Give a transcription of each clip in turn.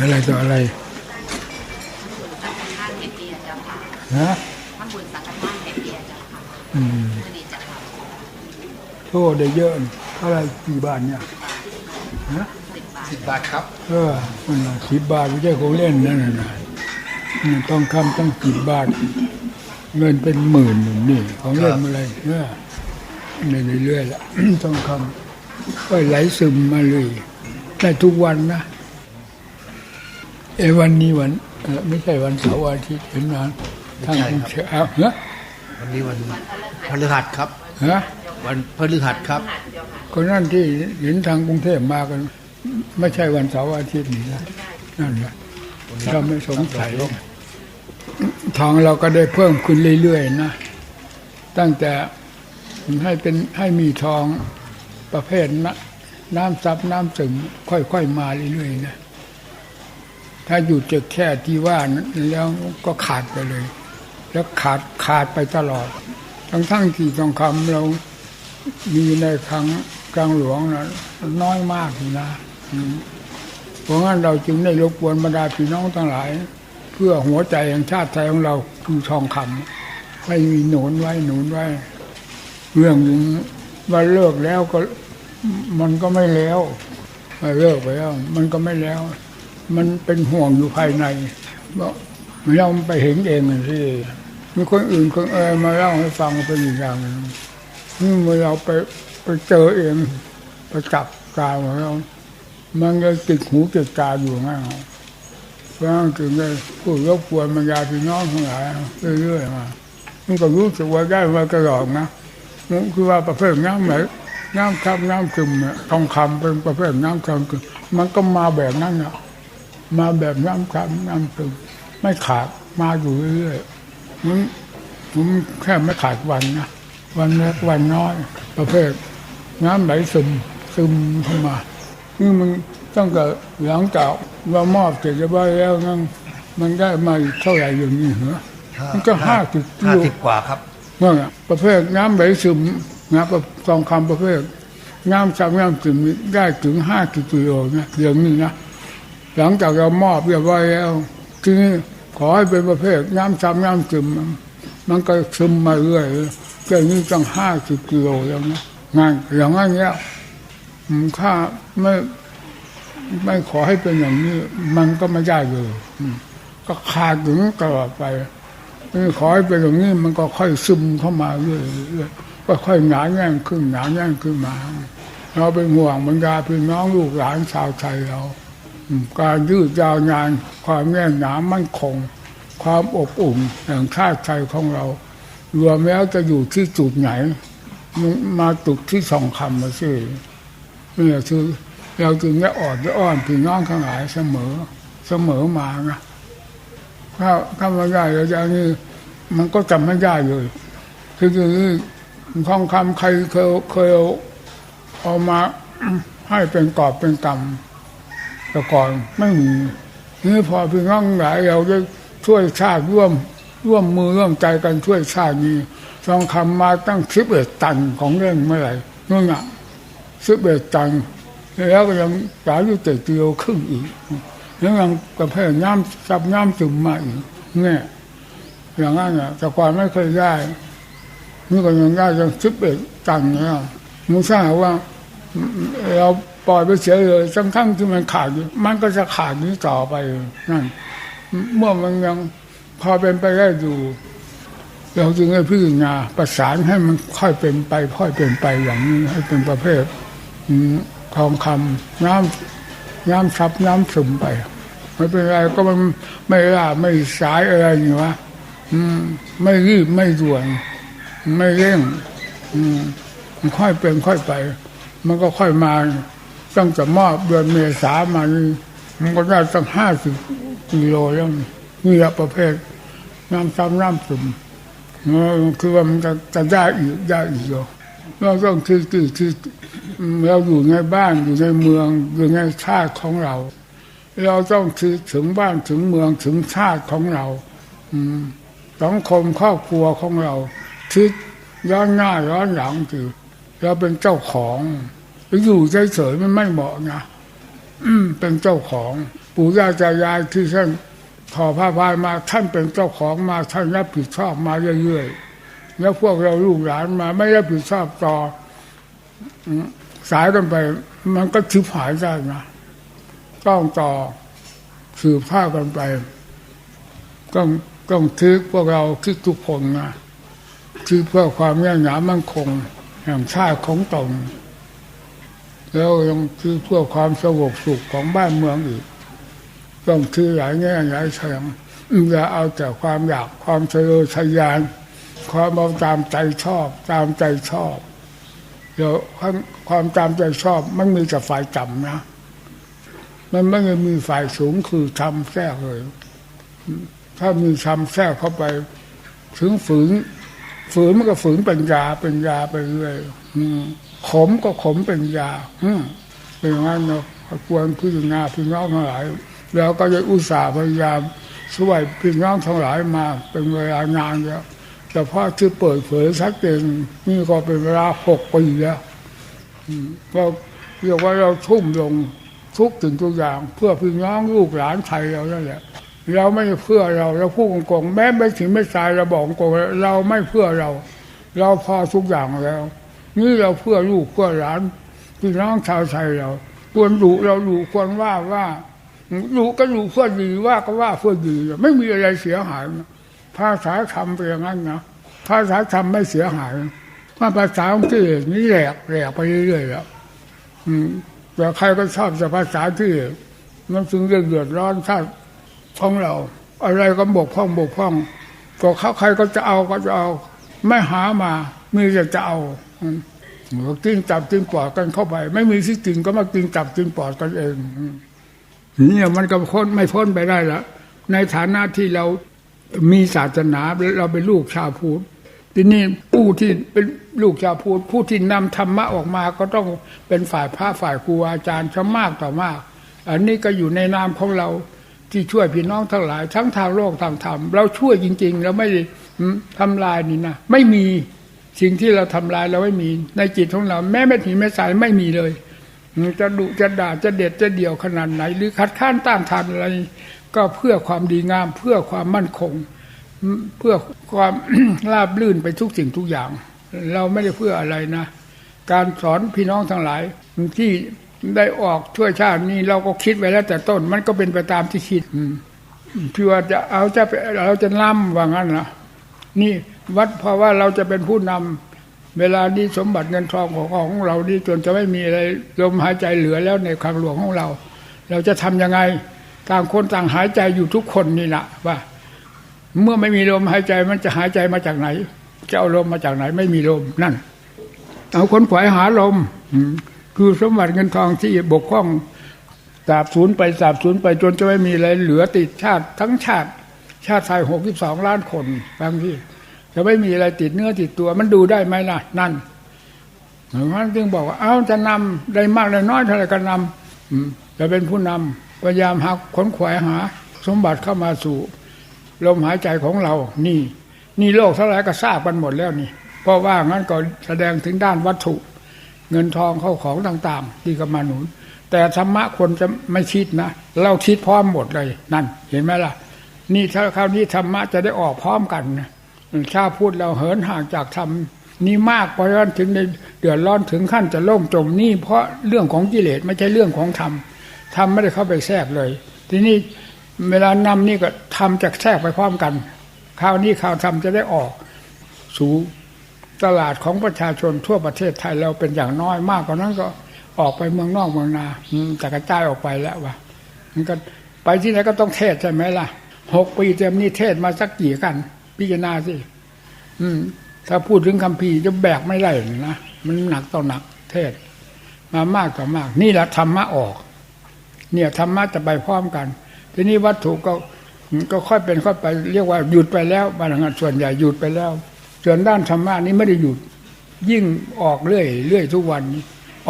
อะไรต่ออะไรท่านเห็นเดียเจ้าค่ะฮะท่านบุญสังฆทานเห็นเดียเจ้าค่ะอืมมื่อนี้เจ้าค่ะโทษได้เยอะนี่เท่าไหรกี่บาทเนี่ยฮะสิบบาทสิบบาทครับ เออมันสิบบาทไม่ใช่ของเล่นนั่นน่ะนะมันต้องคำต้องสิบบาท เงินเป็นหมื่นหนึ่งนี่ ของเล่นอะไรเออในเรื่อยๆละต้องคำก็ไหลซึมมาเลยได้ทุกวันนะ เอยวันนี้วันเออไม่ใช่วันเสาร์วันอาทิตย์เห็นนานทางไม่กรุงใช่เทครับพเอาเนอะวันนี้วันพฤหัสครับฮะวันพฤหัสครับคนนั่นที่เห็นทางกรุงเทพมากัน ไม่ใช่วันเสาร์อาทิตย์นี่นะนั่นแหละเราไม่สงสัยทองเราก็ได้เพิ่มขึ้นเรื่อยๆนะตั้งแต่ให้เป็นให้มีทองประเภทนะน้ำซับน้ำซึมค่อยๆมาเรื่อยๆนะ ถ้าหยุดจะแค่ที่ว่านั้นแล้วก็ขาดไปเลย แล้วขาดขาดไปตลอด ทั้งๆที่ทองคำเรามีในครั้งกลางหลวงนะน้อยมากนะเพราะงั้นเราจึงได้รบกวนบรรดาพี่น้องทั้งหลาย เพื่อหัวใจแห่งชาติไทยของเราคือทองคำไม่มีหนุนไว้หนุนไว้ เรื่องอย่างว่าเลิกแล้วก็มันก็ไม่แล้วเลิกไปแล้ว มันก็ไม่แล้ว มันเป็นห่วงอยู่ภายในบอกเราไปเห็นเองที่มีคนอื่นคนเออมาเล่าให้ฟังเป็นอีกอย่างนึงนี่เมื่อเราไปไปเจอเองไปจับตาของเรามันก็ติดหูติดตาอยู่งั้นเพราะงั้นถึงได้พูดรบกวนบรรดาพี่น้องทั้งหลายเรื่อยๆมามันก็รู้สึกว่าได้มาตลอดนะนั่นคือว่าประเภทน้ำไหลน้ำคับน้ำกึมเนี่ยทองคำเป็นประเภทน้ำคำกึมมันก็มาแบบนั้นนะ มาแบบน้ำคับน้ำกึมไม่ขาดมาอยู่เรื่อยๆมันมันแค่ไม่ขาดวันนะวันเล็กวันน้อย ประเภทน้ำไหลซึมซึมเข้ามานี่มันตั้งแต่หลังจากว่ามอบเสร็จเรียบร้อยแล้วนั่นมันได้มาอีกเท่าไหร่อย่างนี้เหรอมันก็ห้าสิบกิห้าโลสิบกว่าครับนั่นแหละประเภทน้ำไหลซึมนะประทองคำประเภทน้ำซับน้ำซึมนี่ได้ถึงห้าสิบกิโลนะเดี๋ยวนี้นะ หลังจากเรามอบเรียบร้อยแล้วทีนี้ขอให้เป็นประเภทน้ำซับน้ำซึมมันก็ซึมมาเรื่อยเรื่นี้ตั้งห้าสิบกิโลแล้วนะงานอย่างนั้นเนี้ยอืมข้าไม่ไม่ขอให้เป็นอย่างนี้ มันก็ไม่ได้เลยก็ขาดถึงตลอดไปขอให้เป็นอย่างนี้มันก็ค่อยซึมเข้ามาเรื่อยๆก็ค่อยหนาแน่นขึ้นหนาแน่นขึ้นมา เราเป็นห่วงบรรดาพี่น้องลูกหลานชาวไทยเรา การยืดยาวนาน ความแน่นหนามั่นคง ความอบอุ่นแห่งชาติไทยของเรา รวมแล้วจะอยู่ที่จุดไหน มาตุกที่สองคำมาสินี่คือเราจึงได้อ่อนได้อ้อนพี่น้องทั้งหลายเสมอ เสมอมานะถ้าถ้าไม่ได้แล้วอย่างนี้มันก็จำไม่ได้เลยคือคือทองคำใครเคยเคยเอาเอามาให้เป็นกอบเป็นกำ แต่ก่อนไม่มีนี่พอพี่น้องหลายเราได้ช่วยชาติร่วมร่วมมือร่วมใจกันช่วยชาตินี้ทองคำมาตั้งสิบเอ็ดตันของเรื่องเมื่อไหร่นู่นอะสิบเอ็ดตันแล้วก็ยังสายอยู่เจ็ดกิโลครึ่งอีกแล้วยังประเภทน้ำซับน้ำจุ่มมาอีกเนี่ยอย่างนั้นอะแต่ก่อนไม่เคยได้นี่ก็ยังได้ยังสิบเอ็ดตันเนี่ยมุทราบว่าเรา ปล่อยไปเสียเลยทั้งทั้งที่มันขาดอยู่ มันก็จะขาดนี้ต่อไปนั่นเมื่อมันยังพอเป็นไปได้อยู่เราจึงให้พิจารณาประสานให้มันค่อยเป็นไป ค่อยเป็นไปอย่างนี้ให้เป็นประเภททองคำน้ำน้ำซับน้ำซึมไปไม่เป็นไรก็มันไม่ล่าไม่สายอะไรนี่วะไม่รีบไม่ด่วน ไม่เร่งมันค่อยเป็นค่อยไป มันก็ค่อยมา ตั้งแต่มอบเดือนเมษามานี่มันก็ได้ตั้งห้าสิบกิโลแล้วนี่ละประเภทน้ำซ้ำน้ำซึมคือว่ามันจะจะได้อีกได้อีกอยู่เราต้องคือคือคือเราอยู่ในบ้านอยู่ในเมืองอยู่ในชาติของเรา เราต้องคือถึงบ้านถึงเมืองถึงชาติของเราสังคมครอบครัวของเราคิดย้อนหน้าย้อนหลังคือเราเป็นเจ้าของ ไปอยู่เฉยๆมันไม่เหมาะนะอืมเป็นเจ้าของ ปู่ย่าตายายที่ท่านถอผ้าพายมาท่านเป็นเจ้าของมาท่านรับผิดชอบมาเรื่อยๆแล้วพวกเราลูกหลานมาไม่รับผิดชอบต่อสายกันไป มันก็ชิบหายได้นะต้องต่อสืบท่ากันไปต้องต้องทึกพวกเราคิดทุกคนนะคือเพื่อความยั่งยืนมั่นคงแห่งชาติของตน แล้วยังคือเพื่อความสงบสุขของบ้านเมืองอีกต้องคือหลายแง่หลายเชิงอย่าเอาแต่ความอยากความเฉลยทะยาน ความเอาตามใจชอบ ตามใจชอบเดี๋ยวความความตามใจชอบมันมีแต่ฝ่ายต่ำนะมันไม่ได้มีฝ่ายสูงคือทำแทรกเลย ถ้ามีทำแทรกเข้าไป ถึงฝืนฝืนมันก็ฝืนเป็นยาเป็นยาไปเรื่อยอืม ขมก็ขมเป็นยาอืมเป็นอย่างนั้นเนาะควรพิจารณาพี่งน้องทั้งหลาย แล้วก็จะอุตส่าห์พยายามช่วยพี่งน้องทั้งหลายมา เป็นเวลานานแล้วแต่พอที่เปิดเผยชัดเจนนี่ก็เป็นเวลาหกปีแล้วเราเรียกว่าเราทุ่มลงทุกสิ่งทุกอย่าง เพื่อพี่น้องลูกหลานไทยเรานั่นแหละเราไม่เพื่อเราเราพูดกงแม้ไม่ถึงไม่ตายเราบอกกงเราไม่เพื่อเรา เราพอทุกอย่างแล้ว นี่เราเพื่อลูกเพื่อหลานพี่น้องชาวไทยเราควรดุเราดุควรว่าว่าดุก็ดุเพื่อดีว่าก็ว่าเพื่อดี ไม่มีอะไรเสียหายภาษาธรรมเป็นอย่างนั้นนะภาษาธรรมไม่เสียหายว่าภาษาของที่นี่แหลกแหลกไปเรื่อยๆแล้วอืมแต่ใครก็ชอบแต่ภาษาที่มันจึงเดือดร้อนชาติของเรา อะไรก็บกพร่องบกพร่องก็เขาใครก็จะเอาก็จะเอา ไม่หามามีแต่จะเอา ก็กินจับกินปอดกันเข้าไป ไม่มีที่กินก็มากินจับกินปอดกันเองเนี่ยมันก็พ้นไม่พ้นไปได้ละในฐานะที่เรามีศาสนาเราเป็นลูกชาวพุทธทีนี้ผู้ที่เป็นลูกชาวพุทธผู้ที่นำธรรมะออกมาก็ต้องเป็นฝ่ายพระฝ่ายครูอาจารย์ชมากต่อมาก อันนี้ก็อยู่ในนามของเราที่ช่วยพี่น้องทั้งหลาย ทั้งทางโลกทางธรรมเราช่วยจริง ๆ เราไม่ได้อืมทำลายนี่นะไม่มี สิ่งที่เราทำลายเราไม่มีในจิตของเรา แม้ไม่ถีไม่สายไม่มีเลยจะดุจะด่าจะเด็ดจะเดี่ยวขนาดไหน หรือคัดค้านต้านทานอะไร ก็เพื่อความดีงาม เพื่อความมั่นคง เพื่อความราบลื่นไปทุกสิ่งทุกอย่าง เราไม่ได้เพื่ออะไรนะ การสอนพี่น้องทั้งหลายที่ได้ออกช่วยชาตินี้เราก็คิดไว้แล้วแต่ต้นมันก็เป็นไปตามที่คิดอืมที่ว่าจะเอาจะเราจะนำว่างั้นนะนี่ วัดเพราะว่าเราจะเป็นผู้นำเวลานี้สมบัติเงินทองของของเรานี่จนจะไม่มีอะไรลมหายใจเหลือแล้วในคลังหลวงของเรา เราจะทำยังไงต่างคนต่างหายใจอยู่ทุกคนนี่นะว่า เมื่อไม่มีลมหายใจมันจะหายใจมาจากไหน จะเอาลมมาจากไหน ไม่มีลมนั่น เอาคนขวายหาลมอืมคือสมบัติเงินทองที่บกพร่องสาบสูญไปสาบสูญไปจนจะไม่มีอะไรเหลือติดชาติทั้งชาติ ชาติไทยหกสิบสองล้านคนบางที่ จะไม่มีอะไรติดเนื้อติดตัวมันดูได้ไหมล่ะ นั่นเพราะงั้นจึงบอกว่าเอาจะนำได้มากได้น้อยเท่าไหร่ก็นำจะเป็นผู้นำพยายามหาขนขวายหา สมบัติเข้ามาสู่ลมหายใจของเรา นี่ นี่โลกเท่าไหร่ก็ทราบกันหมดแล้วนี่ เพราะว่างั้นก็แสดงถึงด้านวัตถุ เงินทองเข้าของต่าง ๆ ที่กำมาหนุน แต่ธรรมะคนจะไม่คิดนะเราคิดพร้อมหมดเลยนั่น เห็นไหมล่ะ นี่ถ้าคราวนี้ธรรมะจะได้ออกพร้อมกันนะ ถ้าพูดเราเหินห่างจากธรรมนี่มากเพราะฉะนั้นถึงในเดือดร้อนถึงขั้นจะล่มจมนี่เพราะเรื่องของกิเลสไม่ใช่เรื่องของธรรมธรรมไม่ได้เข้าไปแทรกเลย ทีนี้เวลานำนี่ก็ทำจากแทรกไปพร้อมกันคราวนี้ข่าวธรรมจะได้ออก สู่ตลาดของประชาชนทั่วประเทศไทยเราเป็นอย่างน้อยมากกว่านั้นก็ออกไปเมืองนอกเมืองนาแต่กระจายออกไปแล้ววะมันก็ไปที่ไหนก็ต้องเทศใช่ไหมล่ะหกปีเต็มนี่เทศมาสักกี่กัน พิจารณาสิถ้าพูดถึงคำพีจะแบกไม่ได้นะมันหนักต่อหนักเทศ มามากต่อมาก นี่แหละธรรมะออก เนี่ยธรรมะจะไปพร้อมกัน ทีนี้วัตถุก็ก็ค่อยเป็นค่อยไปเรียกว่าหยุดไปแล้วบางงานส่วนใหญ่หยุดไปแล้ว ส่วนด้านธรรมะนี้ไม่ได้หยุด ยิ่งออกเรื่อยเรื่อยทุกวัน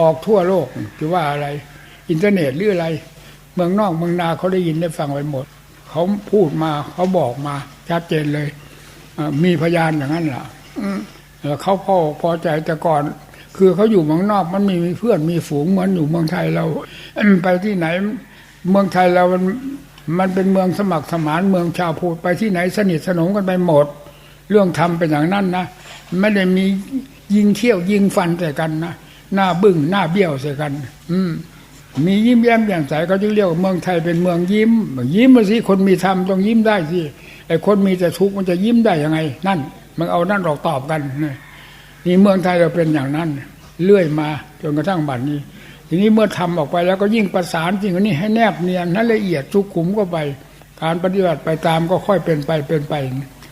ออกทั่วโลกจะว่าอะไร อินเทอร์เน็ตหรืออะไร เมืองนอกเมืองนาเขาได้ยินได้ฟังไปหมด เขาพูดมาเขาบอกมาชัดเจนเลย มีพยานอย่างนั้นแหละอืมแล้วเขาพอพอใจแต่ก่อน คือเขาอยู่เมืองนอกมันมีมีเพื่อนมีฝูงเหมือนอยู่เมืองไทยเราไปที่ไหน เมืองไทยเรามันมันเป็นเมืองสมัครสมานเมืองชาวพูดไปที่ไหนสนิทสนมกันไปหมด เรื่องทำเป็นอย่างนั้นนะไม่ได้มียิงเที่ยวยิงฟันใส่กันนะหน้าบึ้งหน้าเบี้ยวใส่กัน อืมมียิ้มแย้มแจ่มใสเขาจึงเรียกว่าเมืองไทยเป็นเมืองยิ้ม ยิ้มมาสิคนมีธรรมต้องยิ้มได้สิ ไอ้คนมีแต่ทุกข์มันจะยิ้มได้ยังไง นั่น มันเอานั่นออกตอบกันนี่เมืองไทยเราเป็นอย่างนั้นเรื่อยมาจนกระทั่งบัดนี้ ทีนี้เมื่อทำออกไปแล้วก็ยิ่งประสานจริงอันนี้ให้แนบเนียนให้นละเอียดทุกขุมก็ไป การปฏิบัติไปตามก็ค่อยเป็นไปเป็นไป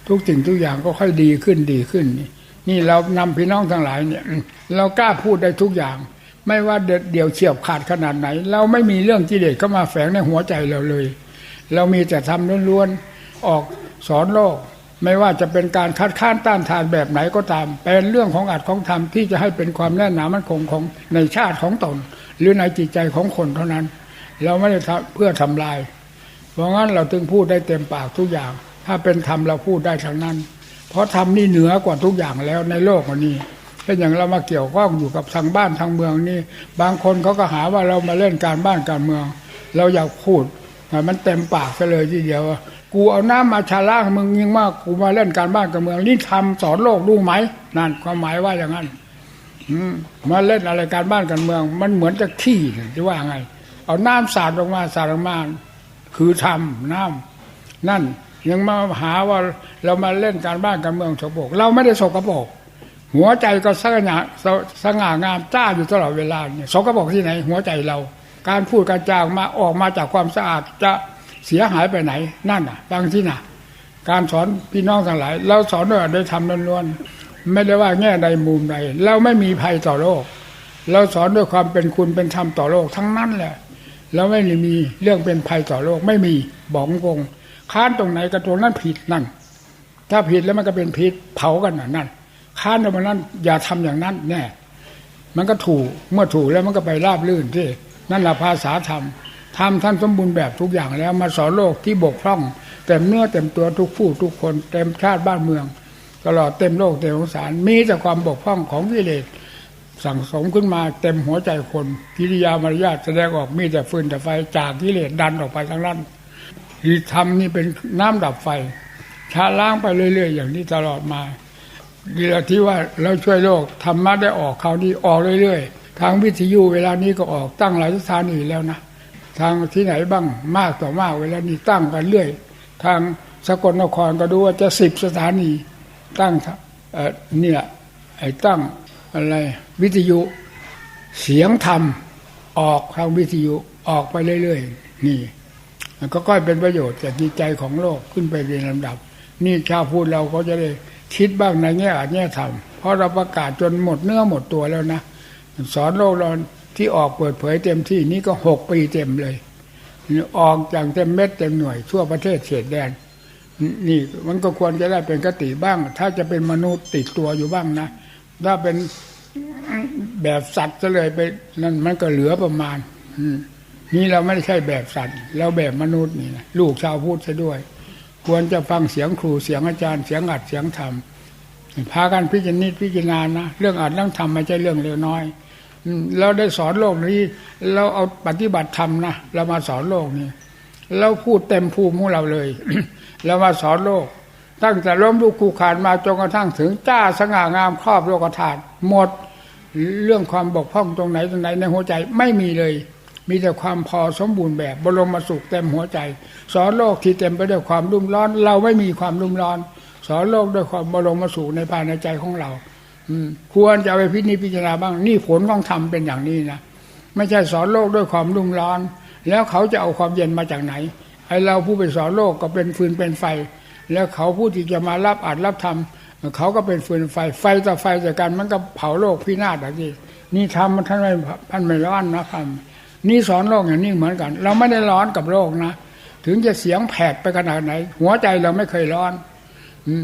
ทุกสิ่งทุกอย่างก็ค่อยดีขึ้นดีขึ้นนี่นี่เรานำพี่น้องทั้งหลายเนี่ย เรากล้าพูดได้ทุกอย่าง ไม่ว่าเด็ดเดี่ยวเฉียบขาดขนาดไหน เราไม่มีเรื่องกิเลสเข้ามาแฝงในหัวใจเราเลย เรามีแต่ทำล้วนๆออก สอนโลก ไม่ว่าจะเป็นการคัดค้านต้านทานแบบไหนก็ตาม เป็นเรื่องของอัดของธรรมที่จะให้เป็นความแน่นหนามั่นคงของในชาติของตน หรือในจิตใจของคนเท่านั้น เราไม่ได้เพื่อทำลาย เพราะงั้นเราจึงพูดได้เต็มปากทุกอย่าง ถ้าเป็นธรรมเราพูดได้ทั้งนั้น เพราะธรรมนี่เหนือกว่าทุกอย่างแล้วในโลกวันนี้เป็นอย่างเรามาเกี่ยวข้องอยู่กับทางบ้านทางเมืองนี่ บางคนเขาก็หาว่าเรามาเล่นการบ้านการเมือง เราอยากพูด มันเต็มปากซะเลยทีเดียวกูเอาน้ำมาชาล่างมึงยิ่งมากกูมาเล่นการบ้านการเมืองนี่ทำสอนโลกรู้ไหมนั่นความหมายว่าอย่างนั้นมาเล่นอะไรการบ้านการเมือง มันเหมือนจะขี้จะว่าไง เอาน้ำสาดลงมาสาดลงมาคือทำน้ำนั่นยังมาหาว่าเรามาเล่นการบ้านการเมืองสกปรกเราไม่ได้สกปรกหัวใจก็สง่าสสง่างามจ้าอยู่ตลอดเวลาเนี่ยสกปรกที่ไหน หัวใจเรา การพูดการจาออกมาออกมาจากความสะอาดจะเสียหายไปไหนนั่นน่ะฟังที่น่ะ การสอนพี่น้องทั้งหลาย เราสอนด้วยอัดยธรรมล้วนๆไม่ได้ว่าแง่ใดมุมใดเราไม่มีภัยต่อโลก เราสอนด้วยความเป็นคุณเป็นธรรมต่อโลกทั้งนั้นแหละแล้วไม่ได้มีเรื่องเป็นภัยต่อโลกไม่มีบอกงงค้านตรงไหนกับตรงนั้นผิดนั่น ถ้าผิดแล้วมันก็เป็นพิษเผากันน่ะนั่นค้านตรงนั้นอย่าทำอย่างนั้นแน่มันก็ถูกเมื่อถูกแล้วมันก็ไปราบลื่นที่ นั่นแหละภาษาธรรมธรรมท่านสมบูรณ์แบบทุกอย่างแล้ว มาสอนโลกที่บกพร่องเต็มเนื้อเต็มตัวทุกผู้ทุกคนเต็มชาติบ้านเมือง ตลอดเต็มโลกเต็มสงสารมีแต่ความบกพร่องของกิเลสสั่งสมขึ้นมาเต็มหัวใจคนกิริยามารยาทแสดงออกมีแต่ฟืนแต่ไฟจากกิเลสดันออกไปทั้งนั้นที่ทำนี่เป็นน้ำดับไฟชาล้างไปเรื่อย ๆ อย่างนี้ตลอดมาเดียวที่ว่าเราช่วยโลกธรรมะได้ออกคราวนี้ออกเรื่อย ๆ ทางวิทยุเวลานี้ก็ออกตั้งหลายสถานีแล้วนะทางที่ไหนบ้างมากต่อมากเวลานี้ตั้งกันเรื่อย ทางสกลนครก็ดูว่าจะสิบสถานี ตั้งเเนี่ยไอ้ตั้งอะไรวิทยุเสียงธรรมออกทางวิทยุออกไปเรื่อยๆนี่มันก็ค่อยเป็นประโยชน์แก่จิตใจของโลกขึ้นไปเป็นลำดับ นี่ชาวพูดเราก็จะได้คิดบ้างในแง่อาจแง่ธรรมเพราะเราประกาศจนหมดเนื้อหมดตัวแล้วนะ สอนโลกเราที่ออกเปิดเผยเต็มที่นี่ก็หกปีเต็มเลย ออกอย่างเต็มเม็ดเต็มหน่วย ทั่วประเทศเขตแดน นี่มันก็ควรจะได้เป็นกติบ้าง ถ้าจะเป็นมนุษย์ติดตัวอยู่บ้างนะ ถ้าเป็นแบบสัตว์จะเลยไปนั่นมันก็เหลือประมาณนี่เราไม่ใช่แบบสัตว์เราแบบมนุษย์นี่นะลูกชาวพูดซะด้วย ควรจะฟังเสียงครูเสียงอาจารย์เสียงอัดเสียงธรรมพากันพิจารณาพิจารณานะเรื่องอัดเรื่องธรรมไม่ใช่เรื่องเล็กน้อย เราได้สอนโลกนี้ เราเอาปฏิบัติธรรมนะเรามาสอนโลกนี้เราพูดเต็มภูมิของเราเลยเรามาสอนโลก ตั้งแต่ล้มลุกคูขานมาจนกระทั่งถึงจ้าสง่างามครอบโลกธาตุหมดเรื่องความบกพร่องตรงไหนตรงไหนในหัวใจไม่มีเลย มีแต่ความพอสมบูรณ์แบบบรมสุขเต็มหัวใจ สอนโลกที่เต็มไปด้วยความรุ่มร้อน เราไม่มีความรุ่มร้อน สอนโลกด้วยความบรมสุขในภายในใจของเรา ควรจะไปพิจิจพิจารณาบ้าง นี่ผลของธรรมเป็นอย่างนี้นะไม่ใช่สอนโลกด้วยความรุ่มร้อน แล้วเขาจะเอาความเย็นมาจากไหนไอเราผู้ไปสอนโลกก็เป็นฟืนเป็นไฟ แล้วเขาผู้ที่จะมารับอัดรับทำเขาก็เป็นฟืนไฟ ไฟต่อไฟจากกันมันก็เผาโลกพินาศแบบนี้นี่ทำมันท่านไม่ท่านไม่ร้อนนะครับนี่สอนโลกอย่างนี้เหมือนกัน เราไม่ได้ร้อนกับโลกนะ ถึงจะเสียงแผดไปขนาดไหน หัวใจเราไม่เคยร้อน อื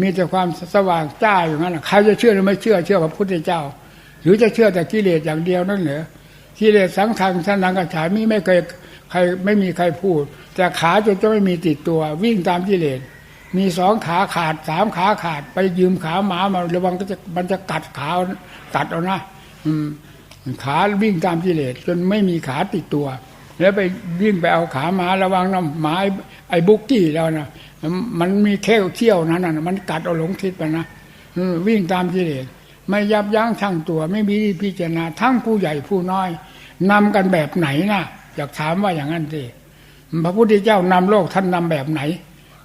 มีแต่ความสว่างจ้าอย่างนั้นน่ะใครจะเชื่อหรือไม่เชื่อเชื่อพระพุทธเจ้า หรือจะเชื่อแต่กิเลสอย่างเดียวนั่นเหรอกิเลสสังทางสันนังกัจฉามีไม่เคยใครไม่มีใครพูด แต่ขาจนจะไม่มีติดตัว วิ่งตามกิเลสมีสองขาขาดสามขาขาด ไปยืมขาหมามาระวังก็จะมันจะกัดขากัดเอานะอืมขาวิ่งตามกิเลสจนไม่มีขาติดตัว แล้วไปวิ่งไปเอาขาหมาระวังนะหมาไอ้บุกกี้เรานะมันมีเขี้ยวเขี้ยวนั้นนะมันกัดเอาหลงทิศไปนะวิ่งตามกิเลสไม่ยับยั้งชั่งตัว ไม่มีพิจารณาทั้งผู้ใหญ่ผู้น้อยนำกันแบบไหนนะอยากถามว่าอย่างนั้นสิพระพุทธเจ้านำโลกท่านนำแบบไหน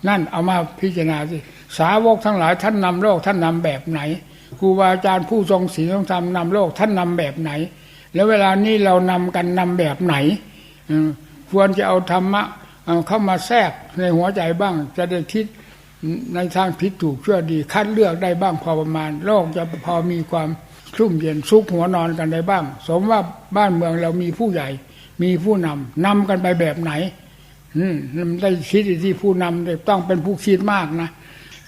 นั่นเอามาพิจารณาสิสาวกทั้งหลายท่านนำโลกท่านนำแบบไหนครูบาอาจารย์ผู้ทรงศีลทรงธรรมนำโลกท่านนำแบบไหน แล้วเวลานี้เรานำกันนำแบบไหน ควรจะเอาธรรมะเเข้ามาแทรกในหัวใจบ้าง จะได้คิดในทางผิดถูกชั่วดี คัดเลือกได้บ้างพอประมาณ โลกจะพอมีความชุ่มเย็นซุกหัวนอนกันได้บ้าง สมว่าบ้านเมืองเรามีผู้ใหญ่ มีผู้นำนำกันไปแบบไหนอืมมันได้คิดที่ผู้นำต้องเป็นผู้คิดมากนะ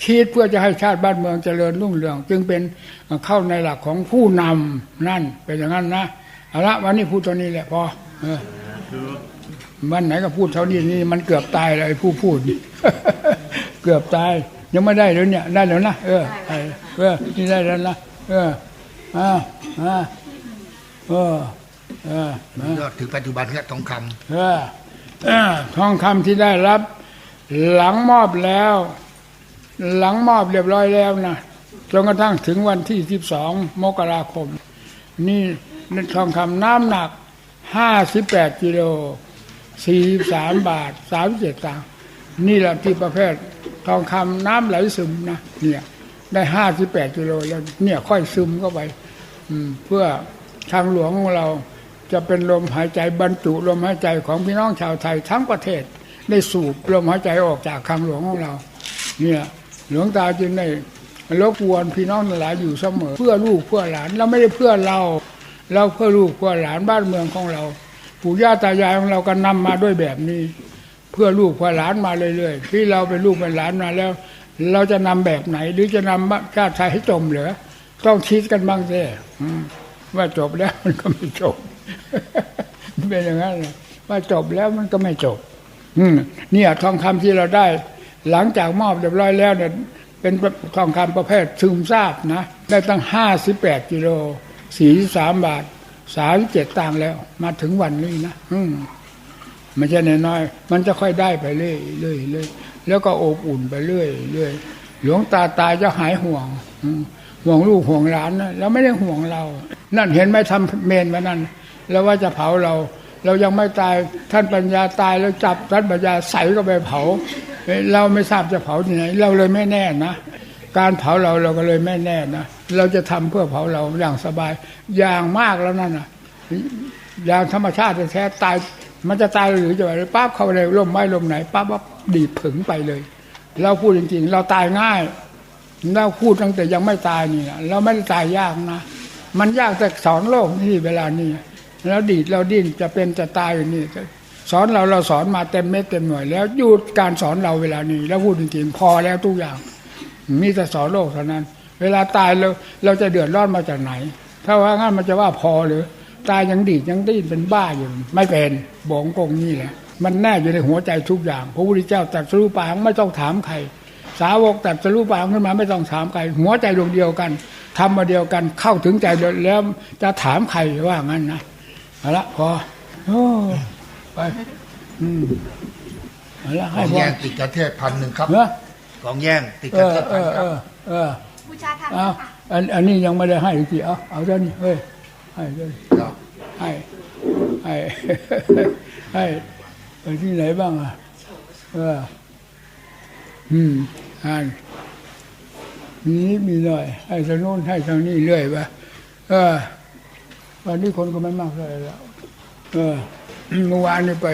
คิดเพื่อจะให้ชาติบ้านเมืองเจริญรุ่งเรือง จึงเป็นเข้าในหลักของผู้นำนั่นเป็นอย่างนั้นนะเอาละวันนี้พูดตัวนี้แหละพอ เออวันไหนก็พูดเท่านี้นี่มันเกือบตายเลยผู้พูด เกือบตาย ยังไม่ได้เลยเนี่ย ได้แล้วนะเออเออเออนี่ได้แล้วนะเอออ่าอ่าเออเออนี่ก็ถึงปัจจุบันครับทองคำเออเออทองคำที่ได้รับ หลังมอบแล้ว หลังมอบเรียบร้อยแล้วนะจนกระทั่งถึงวันที่สิบสองมกราคม นี่ทองคำน้ำหนัก ห้าสิบแปดกิโลสี่สามบาทสามเจ็ดตังนี่แหละที่ประเภททองคำน้ำไหลซึมนะเนี่ยได้ห้าสิบแปดกิโลแล้วเนี่ยค่อยซึมเข้าไป อืม เพื่อทางหลวงของเราจะเป็นลมหายใจบรรจุลมหายใจของพี่น้องชาวไทยทั้งประเทศ ได้สูบลมหายใจออกจากทางหลวงของเรา เนี่ยหลวงตาจึงได้รบกวนพี่น้องทั้งหลายอยู่เสมอ เพื่อลูกเพื่อหลานเราไม่ได้เพื่อเรา เราเพื่อลูกเพื่อหลานบ้านเมืองของเราปู่ย่าตายายของเราก็นำมาด้วยแบบนี้ เพื่อลูกเพื่อหลานมาเรื่อยๆที่เราเป็นลูกเป็นหลานมาแล้ว เราจะนำแบบไหน หรือจะนำชาติไทยให้จมเหรือต้องคิดกันบ้างสิว่าจบแล้วมันก็ไม่จบเป็นอย่างนั้นเลยว่าจบแล้วมันก็ไม่จบ อืมเนี่ยทองคำที่เราได้ หลังจากมอบเรียบร้อยแล้วเนี่ย เป็นทองคำประเภทซึมซาบนะได้ตั้งห้าสิบแปดกิโล สี่สามบาทสามเจ็ดตังแล้ว มาถึงวันนี้นะอืมไม่ใช่น้อยๆมันจะค่อยได้ไปเรื่อยเรื่อยเรื่อยแล้วก็อบอุ่นไปเรื่อยเรื่อยหลวงตาตายจะหายห่วงอืห่วงลูกห่วงหลานนะแล้วไม่ได้ห่วงเรา นั่นเห็นไหมทำเมนมานั่น แล้วว่าจะเผาเรา เรายังไม่ตายท่านปัญญาตายแล้วจับท่านปัญญาใส่ก็ไปเผาเอ้ยเราไม่ทราบจะเผาที่ไหนเราเลยไม่แน่นะ การเผาเราเราก็เลยไม่แน่นะเราจะทำเพื่อเผาเราอย่างสบาย อย่างมากแล้วนั่นนะอย่างธรรมชาติแท้ตาย มันจะตายหรือจะอะไรปั๊บเข้าไปในร่มไม้ร่มไหนปั๊บปั๊บดีผึ่งไปเลย เราพูดจริง ๆ เราตายง่ายเราพูดตั้งแต่ยังไม่ตายนี่นะเราไม่ได้ตายยากนะมันยากแต่สอนโลกนี่เวลานี้แล้วดีดเราดิ้นจะเป็นจะตายอยู่นี่สอนเราเราสอนมาเต็มเม็ดเต็มหน่วย แล้วหยุดการสอนเราเวลานี้ แล้วพูดจริงๆพอแล้วทุกอย่าง มีแต่สอนโลกเท่านั้น เวลาตายเราเราจะเดือดร้อนมาจากไหน ถ้าว่างั้นมันจะว่าพอหรือ ตายยังดีดยังดิ้นเป็นบ้าอยู่ ไม่เป็นบองกงนี่แหละ มันแน่อยู่ในหัวใจทุกอย่าง พระพุทธเจ้าตรัสรู้ปางไม่ต้องถามใคร สาวกตรัสรู้ปางขึ้นมาไม่ต้องถามใคร หัวใจดวงเดียวกันทำมาเดียวกันเข้าถึงใจเดียวแล้วจะถามใครว่างั้นนะเอาละพอโอ้ไปอืมเอาละกให้องพอแย่งติดกระเทศพันหนึ่งครับ เนอะกองแย่งติดเอกระอเทศเอพันอคเอรับอเออบูชาธรรมเอาค่ะ อันอันนี้ยังไม่ได้ให้ทีเอาเอาเจ้านี่เฮ้ยให้เจ้านี่ครับให้ให้ ให้ไปที่ไหนบ้างอะเอออืมอ่านมีนิดมีหน่อย ให้ทางโน้นให้ทางนี้เรื่อยไปเออวันนี้คนก็ไม่มากเลยแล้ว เออ เมื่อวานนี้ไป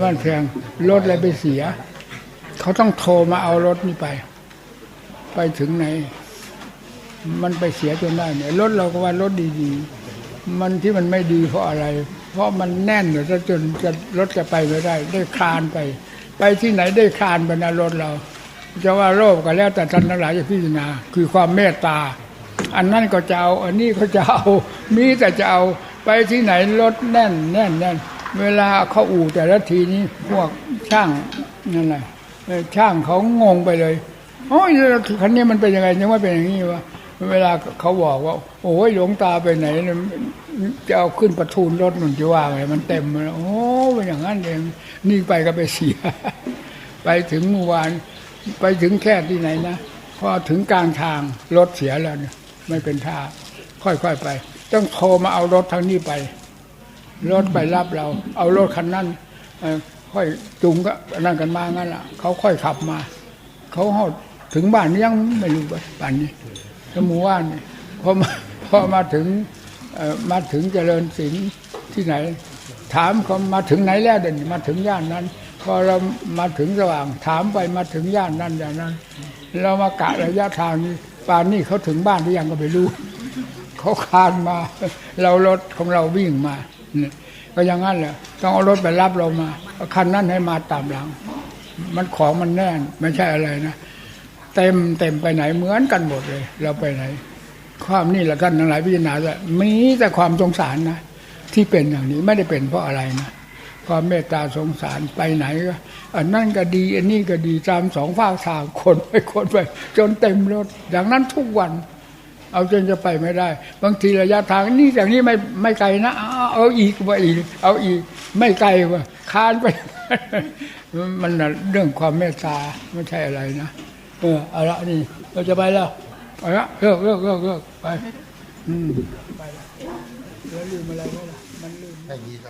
บ้านแพงรถอะไรไปเสีย เขาต้องโทรมาเอารถนี่ไป ไปถึงไหน มันไปเสียจนได้เนี่ยรถเราก็ว่ารถดีๆ มันที่มันไม่ดีเพราะอะไร เพราะมันแน่นเหลือจนจะรถจะไปไม่ได้ ได้คลานไป ไปที่ไหนได้คลานไปนะรถเรา จะว่าโลภก็แล้วแต่ท่านทั้งหลายจะพิจารณาคือความเมตตา อันนั้นก็จะเอาอันนี้ก็จะเอา มีแต่จะเอาไปที่ไหนรถแน่นแน่นแน่นเวลาเขาอู่แต่ละทีนี้พวกช่างนั่นแหละ ช่างเขางงไปเลยโอ้ยคันนี้มันเป็นยังไงยังว่าเป็นอย่างนี้วะเวลาเขาบอกว่า โอ้ยหลวงตาไปไหนเจะเอาขึ้นประทูลรถมันจะว่าไงมันเต็มแล้วโอ้เป็นอย่างนั้นเองนี่ไปก็ไปเสีย ไปถึงเมื่อวาน ไปถึงแค่ที่ไหนนะพอถึงกลางทางรถเสียแล้วเนี่ยไม่เป็นท่าค่อยๆไป ต้องโทรมาเอารถทางนี้ไป รถไปรับเรา เอารถคันนั้น ค่อยจุงก็นั่นกันมางั้นล่ะ เขาค่อยขับมา เขาหอดถึงบ้านยังไม่รู้ว่าป่านนี้ก็หมู่บ้านนี่พอมาพอมาถึงมาถึงเจริญศิลป์ที่ไหน ถามเขามาถึงไหนแล้วเด่นมาถึงย่านนั้น พอเรามาถึงสว่าง ถามไปมาถึงย่านนั้นอย่างนั้น เรามากะระยะทางนี้ป่านนี้เขาถึงบ้านหรือยังก็ไม่รู้เขาคานมา เรารถของเราวิ่งมาเนี่ย ก็อย่างนั้นแหละต้องเอารถไปรับเรามาคันนั้นให้มาตามหลัง มันของมันแน่นไม่ใช่อะไรนะเต็มเต็มไปไหนเหมือนกันหมดเลย เราไปไหน ความนี่แหละท่านทั้งหลายพิจารณาว่ามีแต่ความสงสารนะที่เป็นอย่างนี้ไม่ได้เป็นเพราะอะไรนะความเมตตาสงสารไปไหนก็อันนั่นก็ดี อันนี้ก็ดีตามสองฝ้าทางคนไปคนไป จนเต็มรถอย่างนั้นทุกวัน เอาจนจะไปไม่ได้ บางทีระยะทางนี่อย่างนี้ไม่ไม่ไกลนะ เอาอีกว่าอีก เอาอีก ไม่ไกลว่าคานไป มันเรื่องความเมตตาไม่ใช่อะไรนะเออเอาละนี่เราจะไปแล้วไปละเลิกเลิกเลิกเลิกไป อืมไปละแล้วลืมอะไรไหมล่ะมันลืมไม่มีครับ